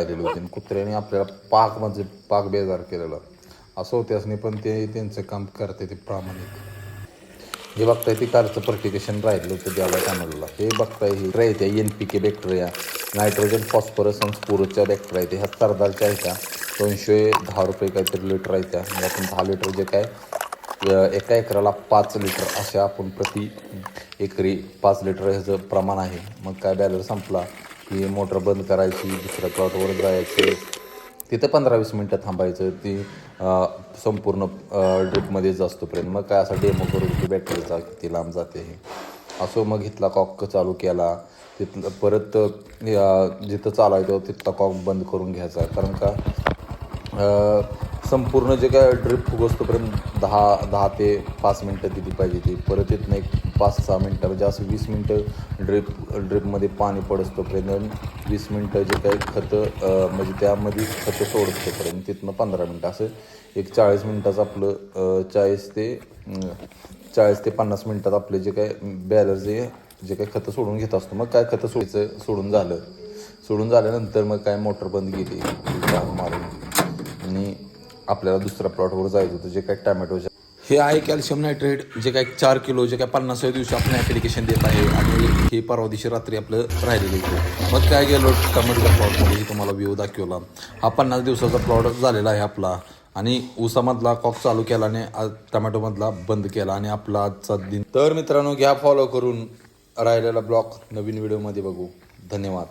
राहिलेली होती. कुत्र्याने आपल्याला पाक म्हणजे पाक बेजार केलेला. असं होते असणे पण ते त्यांचं काम करते ते प्रामाणिक. हे बघताय ते कारचं पर्टिकेशन राहिलं होतं द्यायला टामलला हे बघताय हे राहते N P K bacteria nitrogen phosphorus आणि स्पोरसच्या बॅक्टेरिया आहेत. ह्या सरदारच्या आहेत त्या. दोनशे दहा रुपये काहीतरी लिटर आहेत त्या. म्हणजे आपण दहा लिटर जे काय एका एकराला पाच लिटर अशा आपण प्रति एकरी पाच लिटर ह्याचं प्रमाण आहे. मग काय बॅलर संपला. की मोटर बंद करायची दुसऱ्या प्लॉटवर जायचं. तिथं पंधरा वीस मिनटं थांबायचं. ती संपूर्ण ड्रिपमध्येच असतोपर्यंत मग काय असा डेमो करू की बॅटरीचा किती लांब जाते हे. असो मग इथला कॉक चालू केला. तिथलं परत जिथं चालायचं तिथला कॉक बंद करून घ्यायचा. कारण का संपूर्ण जे काय ड्रिप फुगोस्तोपर्यंत दहा दहा ते पाच मिनटं दिली पाहिजे ती. परत इथनं एक पाच सहा मिनटं. म्हणजे असं वीस मिनटं ड्रिप ड्रिपमध्ये पाणी पडस्तोपर्यंत वीस मिनटं जे काही खतं म्हणजे त्यामध्ये खतं सोडस्तोपर्यंत तिथनं पंधरा मिनटं. असं एक चाळीस मिनटाचं आपलं चाळीस ते चाळीस ते पन्नास मिनटात आपले जे काय बॅलर जे जे काही खतं सोडून घेत असतो. मग काय खतं सोडायचं? सोडून झालं. सोडून झाल्यानंतर मग काय मोटर बंद केली? मारून. आणि आपल्याला दुसऱ्या प्लॉटवर जायचं होतं जे काय टॅमॅटोचे हे आहे कॅल्शियम नायट्रेट जे काय चार किलो जे काय पन्नासाव्या दिवशी आपण ॲप्लिकेशन देत आहे आणि हे परवा दिवशी रात्री आपलं राहिलेलं होतं मग काय गेलो टमॅटोच्या प्लॉटमध्ये तुम्हाला व्ह्यू दाखवला. हा पन्नास दिवसाचा प्लॉट झालेला आहे आपला. आणि ऊसामधला कॉक चालू केला आणि टमॅटोमधला बंद केला आणि आपला आजचा दिन तर मित्रांनो घ्या फॉलो करून राहिलेला ब्लॉग नवीन व्हिडिओमध्ये बघू. धन्यवाद.